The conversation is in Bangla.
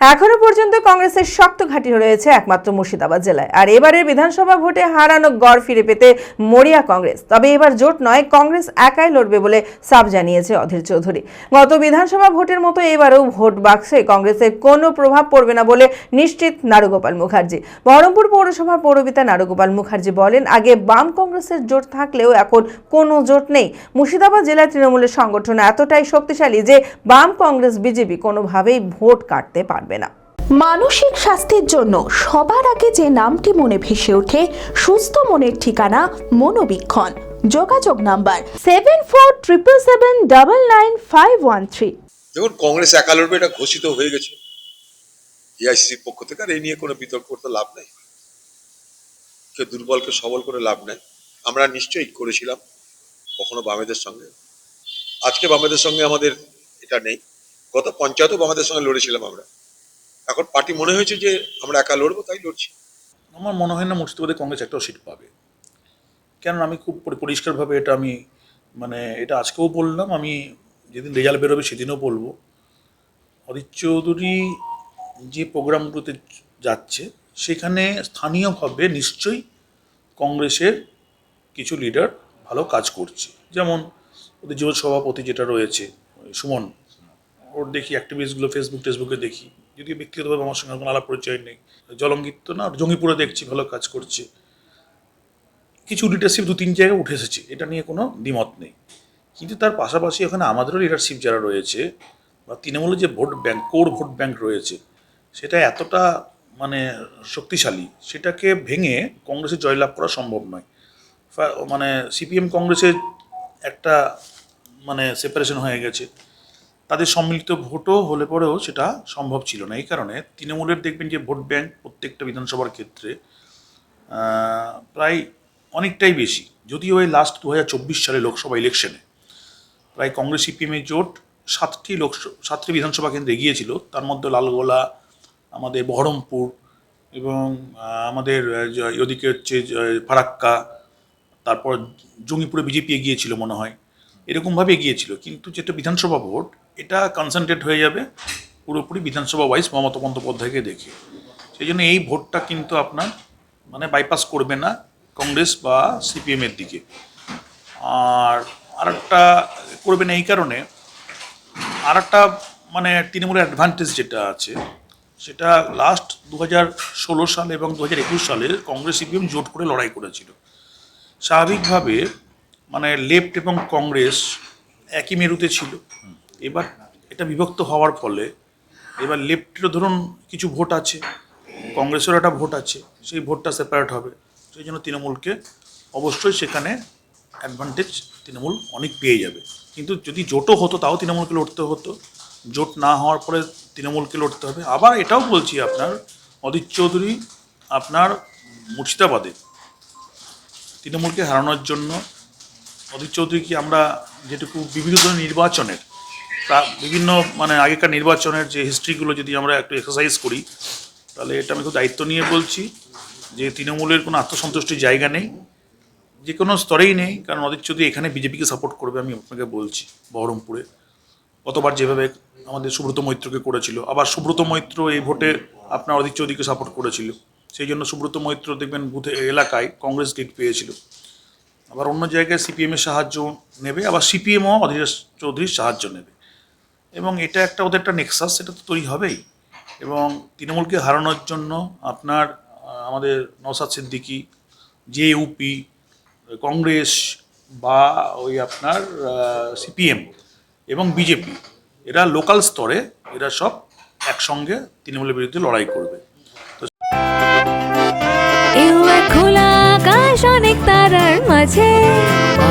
এখনও পর্যন্ত কংগ্রেসের শক্ত ঘাঁটি রয়েছে একমাত্র মুর্শিদাবাদ জেলায়। আর এবারের বিধানসভা ভোটে হারানো গড় ফিরে পেতে মরিয়া কংগ্রেস। তবে এবার জোট নয়, কংগ্রেস একাই লড়বে বলে সাফ জানিয়েছে অধীর চৌধুরী। গত বিধানসভা ভোটের মতো এবারও ভোট বাক্সে কংগ্রেসের কোনো প্রভাব পড়বে না বলে নিশ্চিত নারুগোপাল মুখার্জি। বহরমপুর পৌরসভার পৌরপিতা নারুগোপাল মুখার্জি বলেন, আগে বাম কংগ্রেসের জোট থাকলেও এখন কোনো জোট নেই। মুর্শিদাবাদ জেলায় তৃণমূলের সংগঠন এতটাই শক্তিশালী যে বাম কংগ্রেস, বিজেপি কোনোভাবেই ভোট কাটতে পারবে না। মানসিক স্বাস্থ্যের জন্য সবার আগে যে নামটি মনে ভেসে ওঠে, সুস্থ মনের ঠিকানা মনোবীক্ষণ। যোগাযোগ number seven four triple seven double nine five one three দেখুন, কংগ্রেস একা লড়বে এটা ঘোষিত হয়ে গেছে। এআইসিসির পক্ষ থেকে আর এই নিয়ে কোনো বিতর্ক করতে লাভ নেই। কেউ দুর্বলকে সবল করে লাভ নেই আমরা নিশ্চয়ই করেছিলাম, কখনো বামেদের সঙ্গে। আজকে বামেদের সঙ্গে আমাদের এটা নেই। গত পঞ্চায়েতও বামেদের সঙ্গে লড়েছিলাম আমরা। এখন পার্টি মনে হয়েছে যে আমরা একা লড়বো, তাই লড়ছি। আমার মনে হয় না মুর্শিদাবাদে কংগ্রেস একটাও সিট পাবে। কেন আমি খুব পরিষ্কারভাবে এটা আমি মানে এটা আজকেও বললাম, আমি যেদিন রেজাল্ট বেরোবে সেদিনও বলব। অদিত চৌধুরী যে প্রোগ্রামগুলোতে যাচ্ছে, সেখানে স্থানীয়ভাবে নিশ্চয়ই কংগ্রেসের কিছু লিডার ভালো কাজ করছে। যেমন ওদের যুব সভাপতি যেটা রয়েছে, সুমন, ওর দেখি অ্যাক্টিভিস্টগুলো ফেসবুক টেসবুকে দেখি। যদিও ব্যক্তিগতভাবে আমার সঙ্গে কোনো আলাপ পরিচয় নেই। জলঙ্গিত না জঙ্গিপুরে দেখছি ভালো কাজ করছে। কিছু লিডারশিপ দু তিন জায়গায় উঠে এসেছে, এটা নিয়ে কোনো দ্বিমত নেই। কিন্তু তার পাশাপাশি ওখানে আমাদেরও লিডারশিপ যারা রয়েছে, বা তৃণমূলের যে vote bank, core vote bank রয়েছে, সেটা এতটা মানে শক্তিশালী, সেটাকে ভেঙে কংগ্রেসে জয়লাভ করা সম্ভব নয়। মানে সিপিএম কংগ্রেসের একটা মানে সেপারেশন হয়ে গেছে। তাদের সম্মিলিত ভোটও হলে পরেও সেটা সম্ভব ছিল না। এই কারণে তৃণমূলের দেখবেন যে ভোট ব্যাংক প্রত্যেকটা বিধানসভার ক্ষেত্রে প্রায় অনেকটাই বেশি। যদিও এই লাস্ট দু হাজার চব্বিশ সালে লোকসভা ইলেকশনে প্রায় কংগ্রেস সিপিএমের জোট সাতটি লোকসভা সাতটি বিধানসভা কেন্দ্রে এগিয়েছিল। তার মধ্যে লালগোলা, আমাদের বহরমপুর এবং আমাদের ওদিকে হচ্ছে ফারাক্কা, তারপর জঙ্গিপুরে বিজেপি এগিয়েছিল মনে হয়। এরকমভাবে এগিয়েছিল। কিন্তু যেটা বিধানসভা ভোট এটা কনসেন্ট্রেট হয়ে যাবে পুরোপুরি বিধানসভা ওয়াইজ মমতা বন্দ্যোপাধ্যায়কে দেখে। সেই জন্য এই ভোটটা কিন্তু আপনার মানে বাইপাস করবে না কংগ্রেস বা সিপিএমের দিকে। আর আরেকটা করবে না এই কারণে আর একটা মানে তৃণমূলের অ্যাডভান্টেজ যেটা আছে, সেটা লাস্ট দু ষোলো সাল এবং দু হাজার একুশ সালে কংগ্রেস সিপিএম জোট করে লড়াই করেছিল। স্বাভাবিকভাবে মানে লেফট এবং কংগ্রেস একই মেরুতে ছিল। এবার এটা বিভক্ত হওয়ার ফলে এবার লেফটেরও ধরুন কিছু ভোট আছে, কংগ্রেসেরও একটা ভোট আছে, সেই ভোটটা সেপারেট হবে। সেই জন্য তৃণমূলকে অবশ্যই সেখানে অ্যাডভান্টেজ তৃণমূল অনেক পেয়ে যাবে। কিন্তু যদি জোটও হতো, তাও তৃণমূলকে লড়তে হতো। জোট না হওয়ার পরে তৃণমূলকে লড়তে হবে। আবার এটাও বলছি আপনার অদিত চৌধুরী আপনার মুর্শিদাবাদে তৃণমূলকে হারানোর জন্য অধীর চৌধুরীকে আমরা যেটুকু বিভিন্ন ধরনের নির্বাচনের তা বিভিন্ন মানে আগেকার নির্বাচনের যে হিস্ট্রিগুলো যদি আমরা একটু এক্সারসাইজ করি, তাহলে এটা আমি খুব দায়িত্ব নিয়ে বলছি যে তৃণমূলের কোনো আত্মসন্তুষ্টির জায়গা নেই, যে কোনো স্তরেই নেই, কারণ অধীর চৌধুরী এখানে বিজেপিকে সাপোর্ট করবে আমি আপনাকে বলছি বহরমপুরে। গতবার যেভাবে আমাদের সুব্রত মৈত্রকে করেছিল, আবার সুব্রত মৈত্র এই ভোটে আপনার অধীর চৌধুরীকে সাপোর্ট করেছিল। সেই জন্য সুব্রত মৈত্র দেখবেন বুথে, এলাকায় কংগ্রেস লিড পেয়েছিল। আবার অন্য জায়গায় সিপিএমের সাহায্য নেবে, আবার সিপিএমও অধীর চৌধুরীর সাহায্য নেবে। এবং এটা একটা, ওদের একটা নেক্সাস সেটা তো তৈরি হবেই। এবং তৃণমূলকে হারানোর জন্য আপনার আমাদের নওসাদ সিদ্দিকি জে ইউপি কংগ্রেস বা ওই আপনার সিপিএম এবং বিজেপি এরা লোকাল স্তরে, এরা সব একসঙ্গে তৃণমূলের বিরুদ্ধে লড়াই করবে। খোলা আকাশ, অনেক তারার মাঝে।